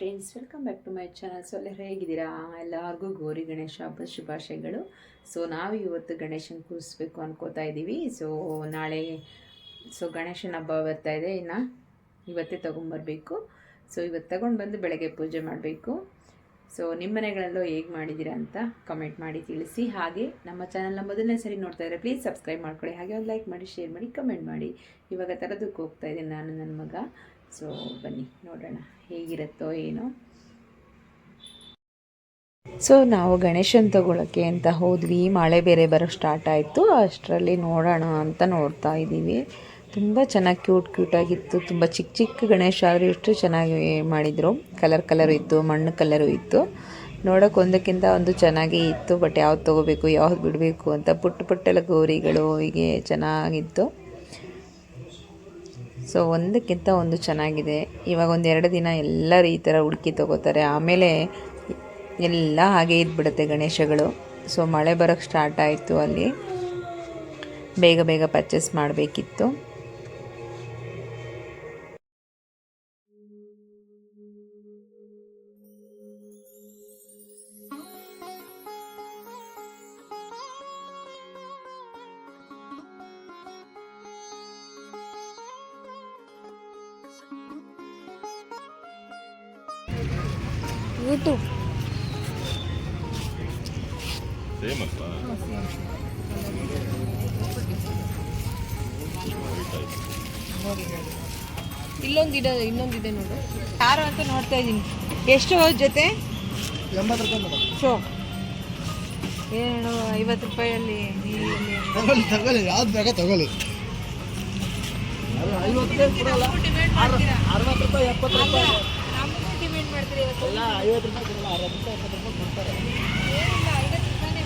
Friends welcome back to my channel so ಎಲ್ಲ ಹೇಗಿದ್ದೀರಾ? ಎಲ್ಲರಿಗೂ ಗೌರಿ ಗಣೇಶ ಹಬ್ಬದ ಶುಭಾಶಯಗಳು. ಸೊ ನಾವು ಇವತ್ತು ಗಣೇಶನ ಕೂರಿಸ್ಬೇಕು ಅನ್ಕೋತಾ ಇದ್ದೀವಿ ಸೊ ನಾಳೆ ಸೊ ಗಣೇಶನ ಹಬ್ಬ ಬರ್ತಾ ಇದೆ. ಇನ್ನು ಇವತ್ತೇ ತೊಗೊಂಬರ್ಬೇಕು. ಸೊ ಇವತ್ತು ತಗೊಂಡು ಬಂದು ಬೆಳಗ್ಗೆ ಪೂಜೆ ಮಾಡಬೇಕು. ಸೊ ನಿಮ್ಮ ಮನೆಗಳಲ್ಲೂ ಹೇಗೆ ಮಾಡಿದ್ದೀರಾ ಅಂತ ಕಮೆಂಟ್ ಮಾಡಿ ತಿಳಿಸಿ. ಹಾಗೆ, ನಮ್ಮ ಚಾನಲ್ನ ಮೊದಲನೇ ಸರಿ ನೋಡ್ತಾ ಇದ್ದರೆ ಪ್ಲೀಸ್ ಸಬ್ಸ್ಕ್ರೈಬ್ ಮಾಡ್ಕೊಳ್ಳಿ. ಹಾಗೆ ಒಂದು ಲೈಕ್ ಮಾಡಿ ಶೇರ್ ಮಾಡಿ ಕಮೆಂಟ್ ಮಾಡಿ. ಇವಾಗ ತರೋದಕ್ಕೆ ಹೋಗ್ತಾ ಇದ್ದೀನಿ ನಾನು, ನನ್ನ ಮಗ. ಸೊ ಬನ್ನಿ, ನೋಡೋಣ ಹೇಗಿರುತ್ತೋ ಏನೋ. ಸೊ ನಾವು ಗಣೇಶನ್ ತಗೊಳ್ಳೋಕ್ಕೆ ಅಂತ ಹೋದ್ವಿ. ಮಳೆ ಬೇರೆ ಬರೋ ಸ್ಟಾರ್ಟ್ ಆಯಿತು. ಅಷ್ಟರಲ್ಲಿ ನೋಡೋಣ ಅಂತ ನೋಡ್ತಾ ಇದ್ದೀವಿ. ತುಂಬ ಚೆನ್ನಾಗಿ ಕ್ಯೂಟ್ ಕ್ಯೂಟಾಗಿತ್ತು ತುಂಬ ಚಿಕ್ಕ ಚಿಕ್ಕ ಗಣೇಶ ಆದರೆ ಎಷ್ಟು ಚೆನ್ನಾಗಿ ಮಾಡಿದರು. ಕಲರ್ ಕಲರು ಇತ್ತು, ಮಣ್ಣು ಕಲರು ಇತ್ತು. ನೋಡೋಕೆ ಒಂದಕ್ಕಿಂತ ಒಂದು ಚೆನ್ನಾಗಿ ಇತ್ತು ಬಟ್ ಯಾವ್ದು ತೊಗೋಬೇಕು, ಯಾವ್ದು ಬಿಡಬೇಕು ಅಂತ ಪುಟ್ಟ ಪುಟ್ಟೆಲ್ಲ ಗೌರಿಗಳು ಹೀಗೆ ಚೆನ್ನಾಗಿತ್ತು. ಸೊ ಒಂದಕ್ಕಿಂತ ಒಂದು ಚೆನ್ನಾಗಿದೆ. ಇವಾಗ ಒಂದು ಎರಡು ದಿನ ಎಲ್ಲರೂ ಈ ಥರ ಹುಡುಕಿ ತಗೋತಾರೆ. ಆಮೇಲೆ ಎಲ್ಲ ಹಾಗೆ ಇದ್ಬಿಡುತ್ತೆ ಗಣೇಶಗಳು. ಸೊ ಮಳೆ ಬರೋಕ್ಕೆ ಸ್ಟಾರ್ಟ್ ಆಯಿತು ಅಲ್ಲಿ. ಬೇಗ ಬೇಗ ಪರ್ಚೇಸ್ ಮಾಡಬೇಕಿತ್ತು. ಯೂಟ್ಯೂಬ್ ಇಲ್ಲೊಂದು ಗಿಡ ಇನ್ನೊಂದು ಇನ್ನೊಂದಿದೆ ನೋಡು. ಯಾರು ಅಂತ ನೋಡ್ತಾ ಇದ್ದೀನಿ. ಎಷ್ಟು ಜೊತೆ? ಎಂಬತ್ತು ರೂಪಾಯಿ ಮೇಡಮ್. ಶೋ. ಏನು ಐವತ್ತು ರೂಪಾಯಲ್ಲಿ ತಗೊಳ್ಳಿ ತಗೊಳ್ಳಿ ಯಾವ್ದು ಬೇಗ ತಗೊಳ್ಳಿ. ಐವತ್ತು ಅರವತ್ತು ರೂಪಾಯಿ ಎಪ್ಪತ್ತು ರೂಪಾಯಿ ನಮಗೂ ಡಿಮ್ಯಾಂಡ್ ಮಾಡ್ತೀರಿ ಇವತ್ತು ರೂಪಾಯಿ ರೂಪಾಯಿ ಕೊಡ್ತಾರೆ ಏನಿಲ್ಲ ಐವತ್ತು ರೂಪಾಯಿನೇ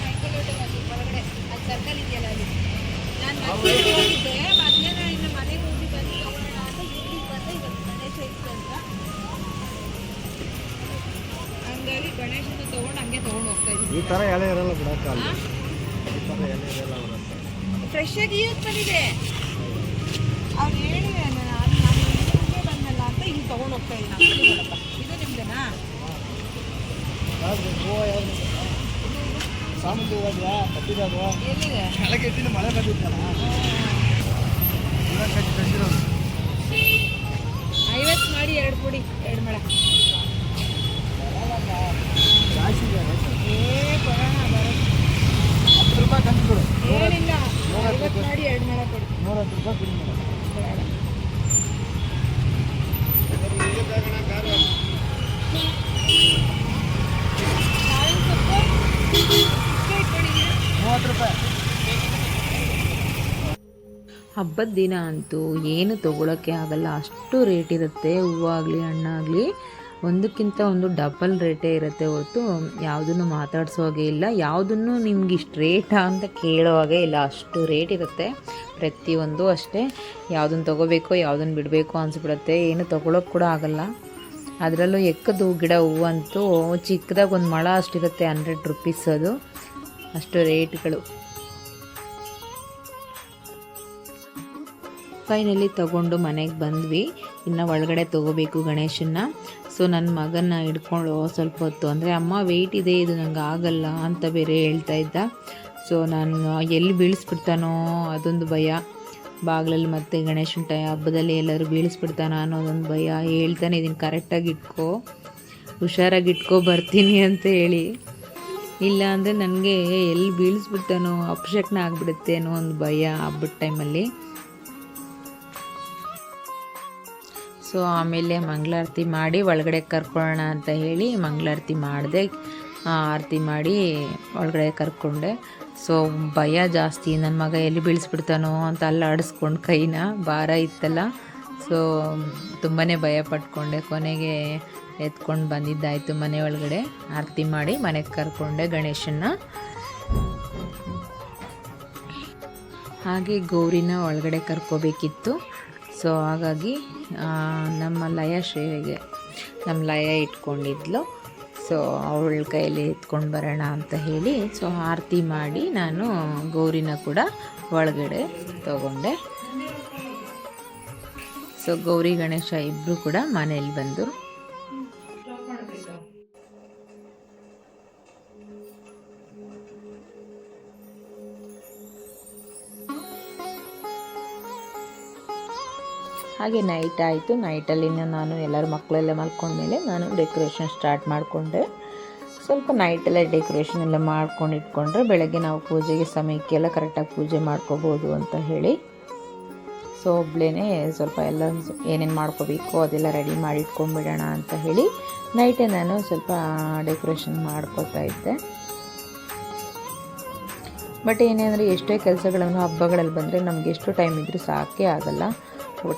ಒಳಗಡೆ ಅದು ಸರ್ಕಲ್ ಇದೆಯಲ್ಲ ನಾನು ಮಧ್ಯಾಹ್ನ ಹೋಗಿದ್ದೆ ಮಧ್ಯಾಹ್ನ ಇನ್ನು ಮನೆಗೆ ಹೋಗಿ ಬಂದು ತಗೊಳ್ಳೋಣ ಅಂತ ಇವತ್ತು ಗಣೇಶ ಇತ್ತು ಅಂತ ಹಂಗಾಗಿ ಗಣೇಶನ ತೊಗೊಂಡು ಹಂಗೆ ತೊಗೊಂಡು ಹೋಗ್ತಾ ಇದ್ದೀನಿ ಈ ಥರ ಎಲೆ ಇರಲ್ಲ ಬಿಡಕ್ಕ ಅಲ್ಲಿ ಈ ಥರ ಎಲೆ ಇರಲ್ಲ ಫ್ರೆಶ್ ಆಗಿ ಯೂಸ್ ಬಂದಿದೆ ಅವ್ರು ಹೇಳಿ ನಾನು ಬಂದಲ್ಲ ಅಂತ ಇಲ್ಲಿ ತೊಗೊಂಡು ಹೋಗ್ತಾ ಇದ್ದೀನಿ ಯಾವ್ದು ಹೂವು ಯಾವ್ದು ಸಾಮಂತಿ ಹೂವಾದ್ವಾ ಕಟ್ಟಿದಾದ್ವಾ ಎಲ್ಲಿದೆ ಕೆಳಗೆ ಇಟ್ಟಿನ ಮಳೆ ಬಂದಿತ್ತಲ್ಲ? ಕಟ್ಟಿ ಕಟ್ಟಿರೋದು. ಐವತ್ತು ಮಾಡಿ ಎರಡು ಪುಡಿ ಎರಡು ಮೇಳ. ಜಾಸ್ತಿ ಏ ಕೊಡೋಣ ಹತ್ತು ರೂಪಾಯಿ ಕಂತು ಕೊಡು. ಏನಿಲ್ಲ ಐವತ್ತು ಮಾಡಿ ಎರಡು ಮೇಳ ಕೊಡಿ. ನೂರತ್ತು ರೂಪಾಯಿ ಕೊಡಿ ಮೇಡಮ್. ಹಬ್ಬದ ದಿನ ಅಂತೂ ಏನು ತೊಗೊಳಕ್ಕೆ ಆಗಲ್ಲ. ಅಷ್ಟು ರೇಟ್ ಇರುತ್ತೆ. ಹೂವಾಗಲಿ, ಹಣ್ಣಾಗಲಿ. ಒಂದಕ್ಕಿಂತ ಒಂದು ಡಬಲ್ ರೇಟೇ ಇರುತ್ತೆ ಹೊರತು ಯಾವುದನ್ನು ಮಾತಾಡ್ಸೋ ಹಾಗೆ ಇಲ್ಲ. ಯಾವುದನ್ನು ನಿಮ್ಗೆ ಇಷ್ಟು ರೇಟಾ ಅಂತ ಕೇಳೋ ಹಾಗೆ ಇಲ್ಲ. ಅಷ್ಟು ರೇಟ್ ಇರುತ್ತೆ. ಪ್ರತಿಯೊಂದು ಅಷ್ಟೇ. ಯಾವುದನ್ನು ತೊಗೋಬೇಕು ಯಾವುದನ್ನು ಬಿಡಬೇಕು ಅನಿಸ್ಬಿಡುತ್ತೆ. ಏನು ತೊಗೊಳಕ್ಕೆ ಕೂಡ ಆಗಲ್ಲ. ಅದರಲ್ಲೂ ಎಕ್ಕದು ಗಿಡ ಹೂವಂತೂ ಚಿಕ್ಕದಾಗಿ ಒಂದು ಮಳ ಅಷ್ಟಿರುತ್ತೆ ಹಂಡ್ರೆಡ್ ರುಪೀಸ್ ಅದು. ಅಷ್ಟು ರೇಟ್ಗಳು ಫೈನಲಿ ತಗೊಂಡು ಮನೆಗೆ ಬಂದ್ವಿ. ಇನ್ನು ಒಳಗಡೆ ತೊಗೋಬೇಕು ಗಣೇಶನ್ನ. ಸೊ ನನ್ನ ಮಗನ ಹಿಡ್ಕೊಂಡು ಸ್ವಲ್ಪ ಹೊತ್ತು, ಅಂದರೆ ಅಮ್ಮ ವೆಯ್ಟ್ ಇದೆ, ಇದು ನಂಗೆ ಆಗಲ್ಲ ಅಂತ ಬೇರೆ ಹೇಳ್ತಾ ಇದ್ದ. ಸೊ ನಾನು ಎಲ್ಲಿ ಬೀಳಿಸ್ಬಿಡ್ತಾನೋ ಅದೊಂದು ಭಯ. ಬಾಗಿಲಲ್ಲಿ ಮತ್ತೆ ಗಣೇಶನ ಟೈ, ಹಬ್ಬದಲ್ಲಿ ಎಲ್ಲರೂ ಬೀಳಿಸ್ಬಿಡ್ತಾನ ಅನ್ನೋದೊಂದು ಭಯ. ಹೇಳ್ತಾನೆ ಇದನ್ನು ಕರೆಕ್ಟಾಗಿ ಇಟ್ಕೋ. ಹುಷಾರಾಗಿ ಇಟ್ಕೋ, ಬರ್ತೀನಿ ಅಂತ ಹೇಳಿ. ಇಲ್ಲ ಅಂದರೆ ನನಗೆ ಎಲ್ಲಿ ಬೀಳಿಸ್ಬಿಡ್ತಾನೋ, ಅಪಶಕ್ನ ಆಗಿಬಿಡುತ್ತೆ ಅನ್ನೋ ಒಂದು ಭಯ ಹಬ್ಬದ ಟೈಮಲ್ಲಿ ಸೊ ಆಮೇಲೆ ಮಂಗಳಾರತಿ ಮಾಡಿ ಒಳಗಡೆ ಕರ್ಕೊಳ್ಳೋಣ ಅಂತ ಹೇಳಿ ಮಂಗಳಾರತಿ ಮಾಡಿದೆ ಆರತಿ ಮಾಡಿ ಒಳಗಡೆ ಕರ್ಕೊಂಡೆ. ಸೊ ಭಯ ಜಾಸ್ತಿ ನನ್ನ ಮಗ ಎಲ್ಲಿ ಬೀಳಿಸ್ಬಿಡ್ತಾನೋ ಅಂತ ಅಲ್ಲಾಡಿಸ್ಕೊಂಡು ಕೈನ ಭಾರ ಇತ್ತಲ್ಲ. ಸೊ ತುಂಬಾ ಭಯ ಪಟ್ಕೊಂಡೆ, ಕೊನೆಗೆ ಎತ್ಕೊಂಡು ಬಂದಿದ್ದಾಯಿತು ಮನೆ ಒಳಗಡೆ. ಆರತಿ ಮಾಡಿ ಮನೆಗೆ ಕರ್ಕೊಂಡೆ ಗಣೇಶನ ಹಾಗೆ ಗೌರಿನ ಒಳಗಡೆ ಕರ್ಕೋಬೇಕಿತ್ತು. ಸೊ ಹಾಗಾಗಿ ನಮ್ಮ ಲಯ ಶ್ರೇಯಗೆ ನಮ್ಮ ಲಯ ಇಟ್ಕೊಂಡಿದ್ಲು. ಸೊ ಅವಳ ಕೈಯಲ್ಲಿ ಎತ್ಕೊಂಡು ಬರೋಣ ಅಂತ ಹೇಳಿ, ಸೊ ಆರತಿ ಮಾಡಿ ನಾನು ಗೌರಿನ ಕೂಡ ಒಳಗಡೆ ತಗೊಂಡೆ. ಸೊ ಗೌರಿ ಗಣೇಶ ಇಬ್ಬರು ಕೂಡ ಮನೇಲಿ ಬಂದು ಹಾಗೆ ನೈಟ್ ಆಯಿತು. ನೈಟಲ್ಲಿ ನಾನು ಎಲ್ಲರ ಮಕ್ಕಳೆಲ್ಲ ಮಲ್ಕೊಂಡ್ಮೇಲೆ ನಾನು ಡೆಕೋರೇಷನ್ ಸ್ಟಾರ್ಟ್ ಮಾಡಿಕೊಂಡೆ. ಸ್ವಲ್ಪ ನೈಟೆಲ್ಲ ಡೆಕೋರೇಷನ್ ಎಲ್ಲ ಮಾಡ್ಕೊಂಡು ಇಟ್ಕೊಂಡ್ರೆ ಬೆಳಗ್ಗೆ ನಾವು ಪೂಜೆಗೆ ಸಮಯಕ್ಕೆಲ್ಲ ಕರೆಕ್ಟಾಗಿ ಪೂಜೆ ಮಾಡ್ಕೋಬೋದು ಅಂತ ಹೇಳಿ. ಸೊ ಒಬ್ಳೇ ಸ್ವಲ್ಪ ಎಲ್ಲ ಏನೇನು ಮಾಡ್ಕೋಬೇಕು ಅದೆಲ್ಲ ರೆಡಿ ಮಾಡಿ ಇಟ್ಕೊಂಡ್ಬಿಡೋಣ ಅಂತ ಹೇಳಿ ನೈಟೇ ನಾನು ಸ್ವಲ್ಪ ಡೆಕೋರೇಷನ್ ಮಾಡ್ಕೋತಾ ಇದ್ದೆ. ಬಟ್ ಏನೇ ಅಂದರೆ ಎಷ್ಟೇ ಕೆಲಸಗಳನ್ನು ಹಬ್ಬಗಳಲ್ಲಿ ಬಂದರೆ ನಮಗೆ ಎಷ್ಟು ಟೈಮ್ ಇದ್ದರೂ ಸಾಕೇ ಆಗಲ್ಲ.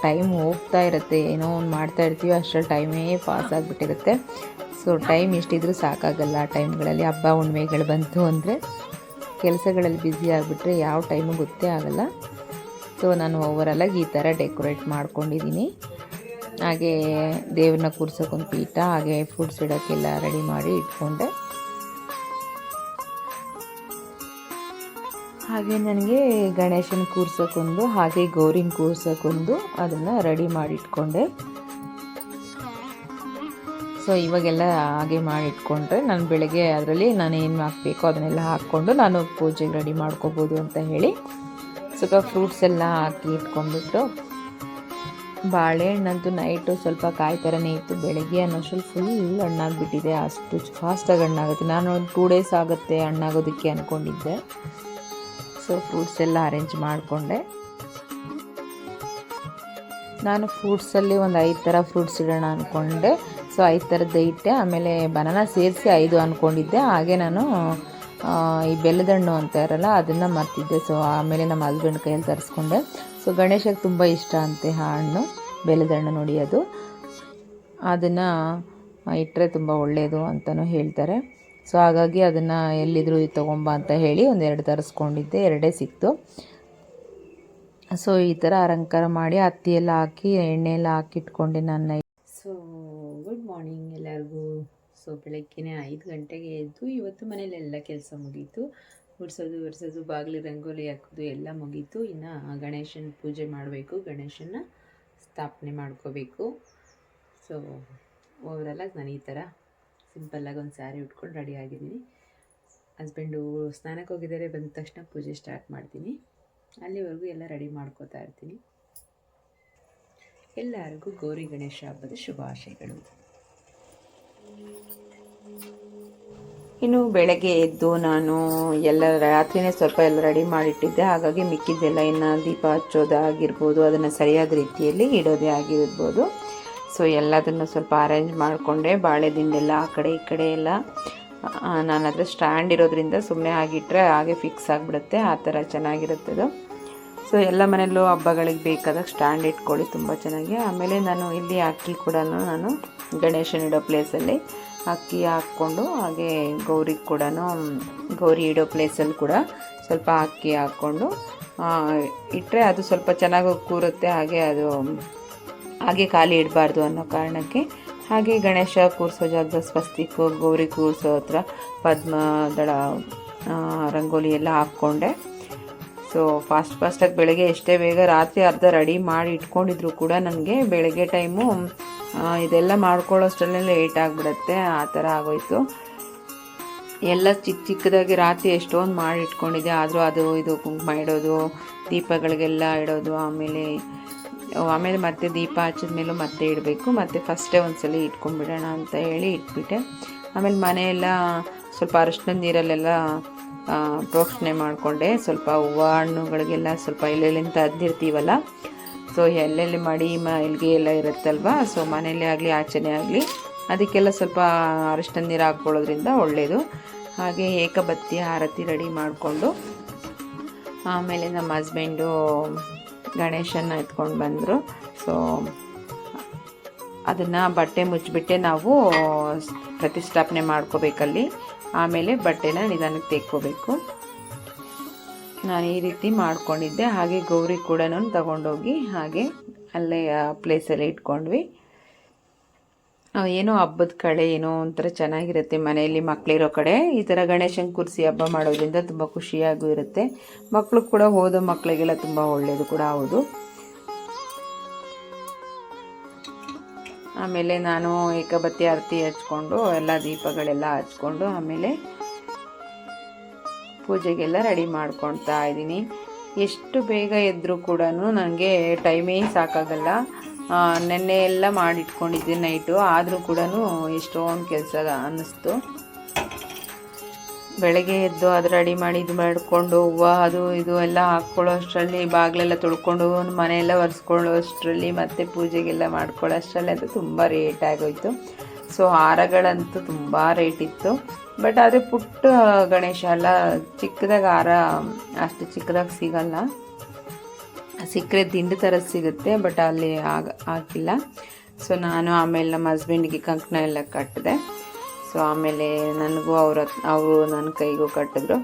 ಟೈಮ್ ಹೋಗ್ತಾ ಇರುತ್ತೆ. ಏನೋ ಒಂದು ಮಾಡ್ತಾ ಇರ್ತೀವಿ ಅಷ್ಟರಲ್ಲಿ ಟೈಮೇ ಪಾಸ್ ಆಗಿಬಿಟ್ಟಿರುತ್ತೆ. ಸೊ ಟೈಮ್ ಎಷ್ಟಿದ್ರೂ ಸಾಕಾಗಲ್ಲ ಆ ಟೈಮ್ಗಳಲ್ಲಿ ಹಬ್ಬ, ಹುಣ್ಮೆಗಳು ಬಂತು ಅಂದರೆ ಕೆಲಸಗಳಲ್ಲಿ ಬ್ಯುಸಿ ಆಗಿಬಿಟ್ರೆ ಯಾವ ಟೈಮು ಗೊತ್ತೇ ಆಗಲ್ಲ. ಸೊ ನಾನು ಓವರಾಲಾಗಿ ಈ ಥರ ಡೆಕೋರೇಟ್ ಮಾಡ್ಕೊಂಡಿದ್ದೀನಿ. ಹಾಗೆ ದೇವ್ರನ್ನ ಕೂರ್ಸೋಕ್ಕೊಂದು ಪೀಠ, ಹಾಗೆ ಫುಡ್ಸ್ ಇಡೋಕ್ಕೆಲ್ಲ ರೆಡಿ ಮಾಡಿ ಇಟ್ಕೊಂಡೆ. ಹಾಗೆ ನನಗೆ ಗಣೇಶನ ಕೂರ್ಸೋಕ್ಕೊಂದು ಹಾಗೆ ಗೌರಿನ ಕೂರ್ಸೋಕ್ಕೊಂದು ಅದನ್ನು ರೆಡಿ ಮಾಡಿ ಇಟ್ಕೊಂಡೆ ಸೊ ಇವಾಗೆಲ್ಲ ಹಾಗೆ ಮಾಡಿಟ್ಕೊಂಡ್ರೆ ನಾನು ಬೆಳಗ್ಗೆ ಅದರಲ್ಲಿ ನಾನು ಏನು ಹಾಕಬೇಕು ಅದನ್ನೆಲ್ಲ ಹಾಕ್ಕೊಂಡು ನಾನು ಪೂಜೆಗೆ ರೆಡಿ ಮಾಡ್ಕೋಬೋದು ಅಂತ ಹೇಳಿ ಸ್ವಲ್ಪ ಫ್ರೂಟ್ಸ್ ಎಲ್ಲ ಹಾಕಿ ಇಟ್ಕೊಂಡ್ಬಿಟ್ಟು ಬಾಳೆಹಣ್ಣಂತೂ ನೈಟು ಸ್ವಲ್ಪ ಕಾಯಿ ಥರನೇ ಇತ್ತು, ಬೆಳಗ್ಗೆ ಅನ್ನೋಷ್ಟರಲ್ಲಿ ಫುಲ್ ಹಣ್ಣಾಗಿಬಿಟ್ಟಿದೆ. ಅಷ್ಟು ಫಾಸ್ಟಾಗಿ ಹಣ್ಣಾಗುತ್ತೆ. ನಾನು ಒಂದು ಟೂ ಡೇಸ್ ಆಗುತ್ತೆ ಹಣ್ಣಾಗೋದಕ್ಕೆ ಅಂದ್ಕೊಂಡಿದ್ದೆ ಸೊ ಫ್ರೂಟ್ಸ್ ಎಲ್ಲ ಅರೇಂಜ್ ಮಾಡಿಕೊಂಡೆ. ನಾನು ಫ್ರೂಟ್ಸಲ್ಲಿ ಒಂದು ಐದು ಥರ ಫ್ರೂಟ್ಸ್ ಇಡೋಣ ಅಂದ್ಕೊಂಡೆ ಸೊ ಐದು ಥರದ್ದು ಇಟ್ಟೆ. ಆಮೇಲೆ ಬನಾನ ಸೇರಿಸಿ ಐದು ಅಂದ್ಕೊಂಡಿದ್ದೆ ಹಾಗೆ ನಾನು ಈ ಬೆಲ್ಲದ ಹಣ್ಣು ಅಂತ ಇರಲ್ಲ, ಅದನ್ನು ಮರ್ತಿದ್ದೆ. ಸೊ ಆಮೇಲೆ ನಮ್ಮ ಹಸ್ಬೆಂಡ್ ಕೈಯಲ್ಲಿ ತರಿಸ್ಕೊಂಡೆ. ಸೊ ಗಣೇಶಗೆ ತುಂಬ ಇಷ್ಟ ಅಂತೆ ಆ ಹಣ್ಣು ಬೆಲ್ಲದ ಹಣ್ಣು ನೋಡಿ ಅದು ಅದನ್ನು ಇಟ್ಟರೆ ತುಂಬ ಒಳ್ಳೆಯದು ಅಂತಲೂ ಹೇಳ್ತಾರೆ. ಸೊ ಹಾಗಾಗಿ ಅದನ್ನು ಎಲ್ಲಿದ್ರು ತೊಗೊಂಬ ಅಂತ ಹೇಳಿ ಒಂದೆರಡು ತರಿಸ್ಕೊಂಡಿದ್ದೆ, ಎರಡೇ ಸಿಕ್ತು. ಸೊ ಈ ಥರ ಅಲಂಕಾರ ಮಾಡಿ ಹತ್ತಿ ಹಾಕಿ ಎಣ್ಣೆ ಎಲ್ಲ ಹಾಕಿಟ್ಕೊಂಡೆ ನನ್ನ ಸೊ ಗುಡ್ ಮಾರ್ನಿಂಗ್ ಎಲ್ಲರಿಗೂ. ಸೊ ಬೆಳಗ್ಗೆನೇ ಐದು ಗಂಟೆಗೆ ಎದ್ದು ಇವತ್ತು ಮನೇಲಿ ಎಲ್ಲ ಕೆಲಸ ಮುಗೀತು. ಗುಡಿಸೋದು ಒರೆಸೋದು ಬಾಗಿಲು ರಂಗೋಲಿ ಹಾಕೋದು ಎಲ್ಲ ಮುಗೀತು. ಇನ್ನು ಗಣೇಶನ ಪೂಜೆ ಮಾಡಬೇಕು ಗಣೇಶನ ಸ್ಥಾಪನೆ ಮಾಡ್ಕೋಬೇಕು. ಸೊ ಓವರಾಲಾಗಿ ನಾನು ಈ ಥರ ಸಿಂಪಲ್ಲಾಗಿ ಒಂದು ಸ್ಯಾರಿ ಉಟ್ಕೊಂಡು ರೆಡಿ ಆಗಿದ್ದೀನಿ. ಹಸ್ಬೆಂಡು ಸ್ನಾನಕ್ಕೆ ಹೋಗಿದ್ದಾರೆ, ಬಂದ ತಕ್ಷಣ ಪೂಜೆ ಸ್ಟಾರ್ಟ್ ಮಾಡ್ತೀನಿ. ಅಲ್ಲಿವರೆಗೂ ಎಲ್ಲ ರೆಡಿ ಮಾಡ್ಕೋತಾ ಇರ್ತೀನಿ. ಎಲ್ಲರಿಗೂ ಗೌರಿ ಗಣೇಶ ಹಬ್ಬದ ಶುಭಾಶಯಗಳು. ಇನ್ನು ಬೆಳಗ್ಗೆ ಎದ್ದು ನಾನು ಎಲ್ಲ ರಾತ್ರಿನೇ ಸ್ವಲ್ಪ ಎಲ್ಲ ರೆಡಿ ಮಾಡಿಟ್ಟಿದ್ದೆ. ಹಾಗಾಗಿ ಮಿಕ್ಕಿದ್ದೆಲ್ಲ ಇನ್ನು ದೀಪ ಹಚ್ಚೋದಾಗಿರ್ಬೋದು, ಅದನ್ನು ಸರಿಯಾದ ರೀತಿಯಲ್ಲಿ ಇಡೋದೇ ಆಗಿರ್ಬೋದು. ಸೊ ಎಲ್ಲದನ್ನು ಸ್ವಲ್ಪ ಅರೇಂಜ್ ಮಾಡಿಕೊಂಡೆ, ಬಾಳೆ ದಿಂಡೆಲ್ಲ ಆ ಕಡೆ ಈ ಕಡೆ ಎಲ್ಲ. ನಾನು ಅದರ ಸ್ಟ್ಯಾಂಡ್ ಇರೋದ್ರಿಂದ ಸುಮ್ಮನೆ ಆಗಿಟ್ರೆ ಹಾಗೆ ಫಿಕ್ಸ್ ಆಗಿಬಿಡುತ್ತೆ, ಆ ಥರ ಚೆನ್ನಾಗಿರುತ್ತೆ ಅದು. ಸೊ ಎಲ್ಲ ಮನೆಯಲ್ಲೂ ಹಬ್ಬಗಳಿಗೆ ಬೇಕಾದಾಗ ಸ್ಟ್ಯಾಂಡ್ ಇಟ್ಕೊಳ್ಳಿ ತುಂಬ ಚೆನ್ನಾಗಿ. ಆಮೇಲೆ ನಾನು ಇಲ್ಲಿ ಅಕ್ಕಿ ಕೂಡ ನಾನು ಗಣೇಶನ ಇಡೋ ಪ್ಲೇಸಲ್ಲಿ ಅಕ್ಕಿ ಹಾಕ್ಕೊಂಡು, ಹಾಗೆ ಗೌರಿಗೆ ಕೂಡ ಗೌರಿ ಇಡೋ ಪ್ಲೇಸಲ್ಲಿ ಕೂಡ ಸ್ವಲ್ಪ ಅಕ್ಕಿ ಹಾಕ್ಕೊಂಡು ಇಟ್ಟರೆ ಅದು ಸ್ವಲ್ಪ ಚೆನ್ನಾಗಿ ಕೂರುತ್ತೆ, ಹಾಗೆ ಅದು ಹಾಗೆ ಖಾಲಿ ಇಡಬಾರ್ದು ಅನ್ನೋ ಕಾರಣಕ್ಕೆ ಹಾಗೆ ಗಣೇಶ ಕೂರಿಸೋ ಜಾಗದ ಸ್ವಸ್ತಿಕ್, ಗೌರಿ ಕೂರಿಸೋ ಹತ್ರ ಪದ್ಮದಳ ರಂಗೋಲಿ ಎಲ್ಲ ಹಾಕ್ಕೊಂಡೆ. ಸೊ ಫಾಸ್ಟ್ ಫಾಸ್ಟಾಗಿ ಬೆಳಗ್ಗೆ ಎಷ್ಟೇ ಬೇಗ ರಾತ್ರಿ ಅರ್ಧ ರೆಡಿ ಮಾಡಿ ಇಟ್ಕೊಂಡಿದ್ರು ಕೂಡ ನನಗೆ ಬೆಳಗ್ಗೆ ಟೈಮು ಇದೆಲ್ಲ ಮಾಡ್ಕೊಳ್ಳೋಷ್ಟರಲ್ಲೇ ಲೇಟ್ ಆಗಿಬಿಡುತ್ತೆ, ಆ ಥರ ಆಗೋಯ್ತು. ಎಲ್ಲ ಚಿಕ್ಕ ಚಿಕ್ಕದಾಗಿ ರಾತ್ರಿ ಎಷ್ಟೊಂದು ಮಾಡಿ ಇಟ್ಕೊಂಡಿದ್ದೆ, ಆದರೂ ಅದು ಇದು ಕುಂಕುಮ ಇಡೋದು, ದೀಪಗಳಿಗೆಲ್ಲ ಇಡೋದು, ಆಮೇಲೆ ಆಮೇಲೆ ಮತ್ತೆ ದೀಪ ಹಚ್ಚಿದ ಮೇಲೂ ಮತ್ತೆ ಇಡಬೇಕು. ಮತ್ತೆ ಫಸ್ಟೇ ಒಂದ್ಸಲ ಇಟ್ಕೊಂಡ್ಬಿಡೋಣ ಅಂತ ಹೇಳಿ ಇಟ್ಬಿಟ್ಟೆ. ಆಮೇಲೆ ಮನೆಯೆಲ್ಲ ಸ್ವಲ್ಪ ಅರಿಶಿನದ ನೀರಲ್ಲೆಲ್ಲ ಪ್ರೋಕ್ಷಣೆ ಮಾಡಿಕೊಂಡೆ. ಸ್ವಲ್ಪ ಹೂವು ಹಣ್ಣುಗಳಿಗೆಲ್ಲ ಸ್ವಲ್ಪ ಎಲ್ಲೆಲ್ಲಿಂದ ಅದ್ದಿರ್ತೀವಲ್ಲ ಸೊ ಎಲ್ಲೆಲ್ಲಿ ಮಡಿ, ಮ ಇಲ್ಲಿಗೆ ಎಲ್ಲ ಇರುತ್ತಲ್ವ ಸೊ ಮನೆಯಲ್ಲೇ ಆಗಲಿ, ಆಚೆನೇ ಆಗಲಿ, ಅದಕ್ಕೆಲ್ಲ ಸ್ವಲ್ಪ ಅರಿಶಿನ ನೀರು ಹಾಕ್ಕೊಳ್ಳೋದ್ರಿಂದ ಒಳ್ಳೆಯದು ಹಾಗೆ ಏಕಬತ್ತಿ ಆರತಿ ರೆಡಿ ಮಾಡಿಕೊಂಡು, ಆಮೇಲೆ ನಮ್ಮ ಹಸ್ಬೆಂಡು ಗಣೇಶನ ಎತ್ಕೊಂಡು ಬಂದರು. ಸೊ ಅದನ್ನು ಬಟ್ಟೆ ಮುಚ್ಚಿಬಿಟ್ಟೆ ನಾವು ಪ್ರತಿಷ್ಠಾಪನೆ ಮಾಡ್ಕೋಬೇಕಲ್ಲಿ. ಆಮೇಲೆ ಬಟ್ಟೆನ ನಿಧಾನಕ್ಕೆ ತೆಕ್ಕೋಬೇಕು. ನಾನು ಈ ರೀತಿ ಮಾಡ್ಕೊಂಡಿದ್ದೆ. ಹಾಗೆ ಗೌರಿ ಕೂಡ ತಗೊಂಡೋಗಿ ಹಾಗೆ ಅಲ್ಲೇ ಪ್ಲೇಸಲ್ಲಿ ಇಟ್ಕೊಂಡ್ವಿ. ಏನೋ ಹಬ್ಬದ ಕಡೆ ಏನೋ ಒಂಥರ ಚೆನ್ನಾಗಿರುತ್ತೆ ಮನೆಯಲ್ಲಿ ಮಕ್ಕಳಿರೋ ಕಡೆ. ಈ ಥರ ಗಣೇಶನ ಕೂರಿಸಿ ಹಬ್ಬ ಮಾಡೋದ್ರಿಂದ ತುಂಬ ಖುಷಿಯಾಗೂ ಇರುತ್ತೆ. ಮಕ್ಕಳು ಕೂಡ ಓದೋ ಮಕ್ಕಳಿಗೆಲ್ಲ ತುಂಬ ಒಳ್ಳೆಯದು ಕೂಡ ಹೌದು. ಆಮೇಲೆ ನಾನು ಏಕಬತ್ತಿ ಆರತಿ ಹಚ್ಕೊಂಡು, ಎಲ್ಲ ದೀಪಗಳೆಲ್ಲ ಹಚ್ಕೊಂಡು, ಆಮೇಲೆ ಪೂಜೆಗೆಲ್ಲ ರೆಡಿ ಮಾಡ್ಕೊಳ್ತಾ ಇದ್ದೀನಿ. ಎಷ್ಟು ಬೇಗ ಎದ್ದರೂ ಕೂಡ ನನಗೆ ಟೈಮೇ ಸಾಕಾಗಲ್ಲ. ನೆನ್ನೆ ಎಲ್ಲ ಮಾಡಿಟ್ಕೊಂಡಿದ್ದೆ ನೈಟು. ಆದರೂ ಕೂಡ ಎಷ್ಟೊಂದು ಕೆಲಸ ಅನ್ನಿಸ್ತು. ಬೆಳಗ್ಗೆ ಎದ್ದು ಅದು ರೆಡಿ ಮಾಡಿ ಇದು ಮಾಡಿಕೊಂಡು ಹೂವು ಅದು ಇದು ಎಲ್ಲ ಹಾಕ್ಕೊಳ್ಳೋ ಅಷ್ಟರಲ್ಲಿ, ಬಾಗಿಲೆಲ್ಲ ತೊಳ್ಕೊಂಡು ಮನೆಯೆಲ್ಲ ಒರೆಸ್ಕೊಳ್ಳೋ ಅಷ್ಟರಲ್ಲಿ ಮತ್ತು ಪೂಜೆಗೆಲ್ಲ ಮಾಡ್ಕೊಳ್ಳೋ ಅಷ್ಟರಲ್ಲಿ ಅದು ತುಂಬ ರೇಟ್ ಆಗೋಯ್ತು. ಸೊ ಹಾರಗಳಂತೂ ತುಂಬ ರೇಟ್ ಇತ್ತು. ಬಟ್ ಆದರೆ ಪುಟ್ಟ ಗಣೇಶ ಅಲ್ಲ, ಚಿಕ್ಕದಾಗ ಹಾರ ಅಷ್ಟು ಚಿಕ್ಕದಾಗಿ ಸಿಗಲ್ಲ. ಸಿಕ್ಕರೆ ದಿಂಡು ಥರ ಸಿಗುತ್ತೆ ಬಟ್ ಅಲ್ಲಿ ಆಗ ಹಾಕಿಲ್ಲ. ಸೊ ನಾನು ಆಮೇಲೆ ನಮ್ಮ ಹಸ್ಬೆಂಡಿಗೆ ಕಂಕಣ ಎಲ್ಲ ಕಟ್ಟಿದೆ. ಸೊ ಆಮೇಲೆ ನನಗೂ ಅವ್ರ ಅವರು ನನ್ನ ಕೈಗೂ ಕಟ್ಟಿದ್ರು.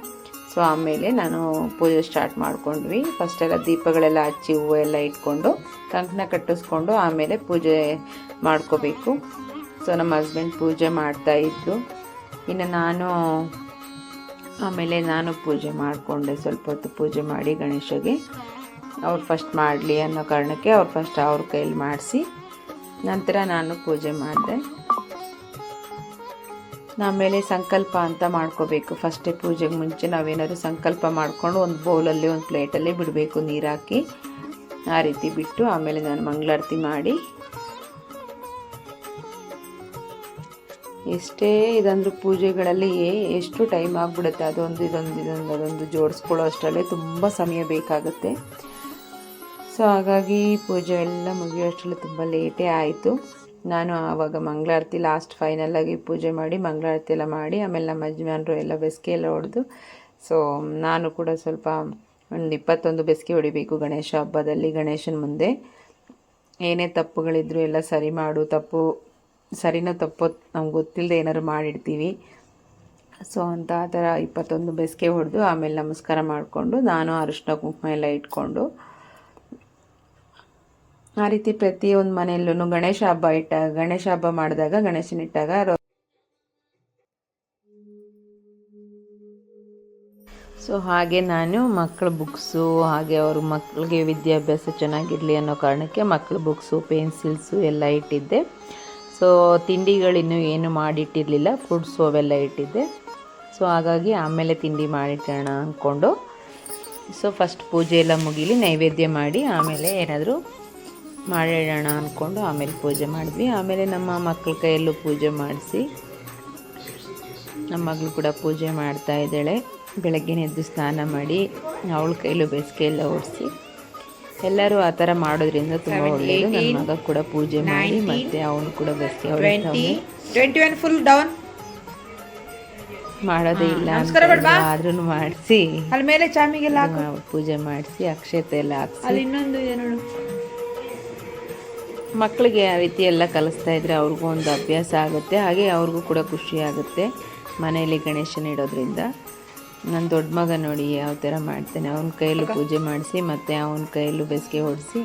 ಸೊ ಆಮೇಲೆ ನಾನು ಪೂಜೆ ಸ್ಟಾರ್ಟ್ ಮಾಡ್ಕೊಂಡ್ವಿ. ಫಸ್ಟೆಲ್ಲ ದೀಪಗಳೆಲ್ಲ ಹಚ್ಚಿ ಹೂವು ಎಲ್ಲ ಇಟ್ಕೊಂಡು ಕಂಕಣ ಕಟ್ಟಿಸ್ಕೊಂಡು ಆಮೇಲೆ ಪೂಜೆ ಮಾಡ್ಕೋಬೇಕು. ಸೊ ನಮ್ಮ ಹಸ್ಬೆಂಡ್ ಪೂಜೆ ಮಾಡ್ತಾ ಇದ್ದರು ಇನ್ನು ನಾನು ಆಮೇಲೆ ನಾನು ಪೂಜೆ ಮಾಡಿಕೊಂಡೆ. ಸ್ವಲ್ಪ ಹೊತ್ತು ಪೂಜೆ ಮಾಡಿ ಗಣೇಶಗೆ. ಅವ್ರು ಫಸ್ಟ್ ಮಾಡಲಿ ಅನ್ನೋ ಕಾರಣಕ್ಕೆ ಅವ್ರು ಫಸ್ಟ್ ಅವ್ರ ಕೈಲಿ ಮಾಡಿಸಿ, ನಂತರ ನಾನು ಪೂಜೆ ಮಾಡಿದೆ. ಆಮೇಲೆ ಸಂಕಲ್ಪ ಅಂತ ಮಾಡ್ಕೋಬೇಕು. ಫಸ್ಟೇ ಪೂಜೆಗೆ ಮುಂಚೆ ನಾವೇನಾದರೂ ಸಂಕಲ್ಪ ಮಾಡಿಕೊಂಡು ಒಂದು ಬೌಲಲ್ಲಿ, ಒಂದು ಪ್ಲೇಟಲ್ಲಿ ಬಿಡಬೇಕು ನೀರು ಹಾಕಿ. ಆ ರೀತಿ ಬಿಟ್ಟು ಆಮೇಲೆ ನಾನು ಮಂಗಳಾರತಿ ಮಾಡಿ. ಎಷ್ಟೇ ಇದಂದ್ರೂ ಪೂಜೆಗಳಲ್ಲಿ ಎಷ್ಟು ಟೈಮ್ ಆಗಿಬಿಡುತ್ತೆ. ಅದೊಂದು, ಇದೊಂದು ಇದೊಂದು, ಅದೊಂದು ಜೋಡಿಸ್ಕೊಳ್ಳೋ ಅಷ್ಟರಲ್ಲೇ ತುಂಬ ಸಮಯ ಬೇಕಾಗುತ್ತೆ. ಸೊ ಹಾಗಾಗಿ ಪೂಜೆ ಎಲ್ಲ ಮುಗಿಯೋಷ್ಟರಲ್ಲಿ ತುಂಬ ಲೇಟೇ ಆಯಿತು. ನಾನು ಆವಾಗ ಮಂಗಳಾರತಿ ಲಾಸ್ಟ್ ಫೈನಲಾಗಿ ಪೂಜೆ ಮಾಡಿ ಮಂಗಳಾರತಿ ಎಲ್ಲ ಮಾಡಿ, ಆಮೇಲೆ ನಮ್ಮ ಯಜಮಾನರು ಎಲ್ಲ ಬೆಸ್ಗೆ ಎಲ್ಲ ಹೊಡೆದು ಸೊ ನಾನು ಕೂಡ ಸ್ವಲ್ಪ ಒಂದು ಇಪ್ಪತ್ತೊಂದು ಬೆಸ್ಗೆ ಹೊಡಿಬೇಕು ಗಣೇಶ ಹಬ್ಬದಲ್ಲಿ, ಗಣೇಶನ ಮುಂದೆ. ಏನೇ ತಪ್ಪುಗಳಿದ್ರು ಎಲ್ಲ ಸರಿ ಮಾಡು, ತಪ್ಪು, ಸರಿನೋ ತಪ್ಪು ನಮ್ಗೆ ಗೊತ್ತಿಲ್ಲದೆ ಏನಾದ್ರು ಮಾಡಿಡ್ತೀವಿ ಸೊ ಅಂತ ಆ ಥರ ಇಪ್ಪತ್ತೊಂದು ಬೆಸ್ಗೆ ಹೊಡೆದು, ಆಮೇಲೆ ನಮಸ್ಕಾರ ಮಾಡಿಕೊಂಡು, ನಾನು ಅರಿಶಿನ ಕುಂಕುಮ ಎಲ್ಲ ಇಟ್ಕೊಂಡು ಆ ರೀತಿ ಪ್ರತಿಯೊಂದು ಮನೆಯಲ್ಲೂ ಗಣೇಶ ಹಬ್ಬ ಇಟ್ಟಾಗ, ಗಣೇಶ ಹಬ್ಬ ಮಾಡಿದಾಗ ಗಣೇಶನ ಇಟ್ಟಾಗ ಸೊ ಹಾಗೆ ನಾನು ಮಕ್ಕಳ ಬುಕ್ಸು, ಹಾಗೆ ಅವ್ರ ಮಕ್ಕಳಿಗೆ ವಿದ್ಯಾಭ್ಯಾಸ ಚೆನ್ನಾಗಿರಲಿ ಅನ್ನೋ ಕಾರಣಕ್ಕೆ ಮಕ್ಕಳ ಬುಕ್ಸು, ಪೆನ್ಸಿಲ್ಸು ಎಲ್ಲ ಇಟ್ಟಿದ್ದೆ. ಸೊ ತಿಂಡಿಗಳಿನ್ನೂ ಏನು ಮಾಡಿಟ್ಟಿರಲಿಲ್ಲ, ಫ್ರೂಟ್ಸು ಅವೆಲ್ಲ ಇಟ್ಟಿದ್ದೆ. ಸೊ ಹಾಗಾಗಿ ಆಮೇಲೆ ತಿಂಡಿ ಮಾಡಿಟ್ಟೋಣ ಅಂದ್ಕೊಂಡು ಸೊ ಫಸ್ಟ್ ಪೂಜೆ ಎಲ್ಲ ಮುಗೀಲಿ, ನೈವೇದ್ಯ ಮಾಡಿ ಆಮೇಲೆ ಏನಾದರೂ ಮಾಡಿಡೋಣ ಅಂದ್ಕೊಂಡು ಆಮೇಲೆ ಪೂಜೆ ಮಾಡಿದ್ವಿ. ಆಮೇಲೆ ನಮ್ಮ ಮಕ್ಕಳ ಕೈಯಲ್ಲೂ ಪೂಜೆ ಮಾಡಿಸಿ ನಮ್ಮ ಮಗಳು ಕೂಡ ಪೂಜೆ ಮಾಡ್ತಾ ಇದ್ದಾಳೆ. ಬೆಳಗ್ಗೆ ಎದ್ದು ಸ್ನಾನ ಮಾಡಿ ಅವಳ ಕೈಲೂ ಬೇಸಿಗೆ ಎಲ್ಲ ಓಡಿಸಿ ಎಲ್ಲರೂ ಆ ಥರ ಮಾಡೋದ್ರಿಂದ ತುಂಬ ಒಳ್ಳೆಯದು ನನ್ನ ಮಗ ಕೂಡ ಪೂಜೆ ಮಾಡಿ ಮತ್ತೆ ಅವನು ಕೂಡ ಬೇಸಿಗೆ ಫುಲ್ ಡೌನ್ ಮಾಡೋದೇ ಇಲ್ಲ ಆದ್ರೂ ಮಾಡಿಸಿ ಮೇಲೆ ಪೂಜೆ ಮಾಡಿಸಿ ಅಕ್ಷತೆ ಎಲ್ಲ ಹಾಕ್ಸಿ. ಅಲ್ಲಿ ಇನ್ನೊಂದು ಮಕ್ಕಳಿಗೆ ಆ ರೀತಿ ಎಲ್ಲ ಕಲಿಸ್ತಾ ಇದ್ದರೆ ಅವ್ರಿಗೂ ಒಂದು ಅಭ್ಯಾಸ ಆಗುತ್ತೆ. ಹಾಗೆ ಅವ್ರಿಗೂ ಕೂಡ ಖುಷಿ ಆಗುತ್ತೆ ಮನೆಯಲ್ಲಿ ಗಣೇಶನ ಇಡೋದ್ರಿಂದ. ನನ್ನ ದೊಡ್ಡ ಮಗ ನೋಡಿ ಯಾವ ಥರ ಮಾಡ್ತಾನೆ. ಅವನ ಕೈಯಲ್ಲೂ ಪೂಜೆ ಮಾಡಿಸಿ ಮತ್ತು ಅವನ ಕೈಯಲ್ಲೂ ಬೆಸಿಗೆ ಹೊಡಿಸಿ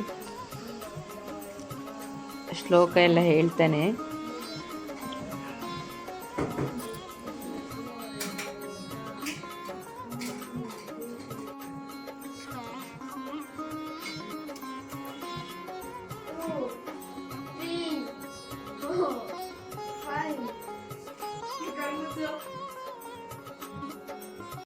ಶ್ಲೋಕ ಎಲ್ಲ ಹೇಳ್ತಾನೆ.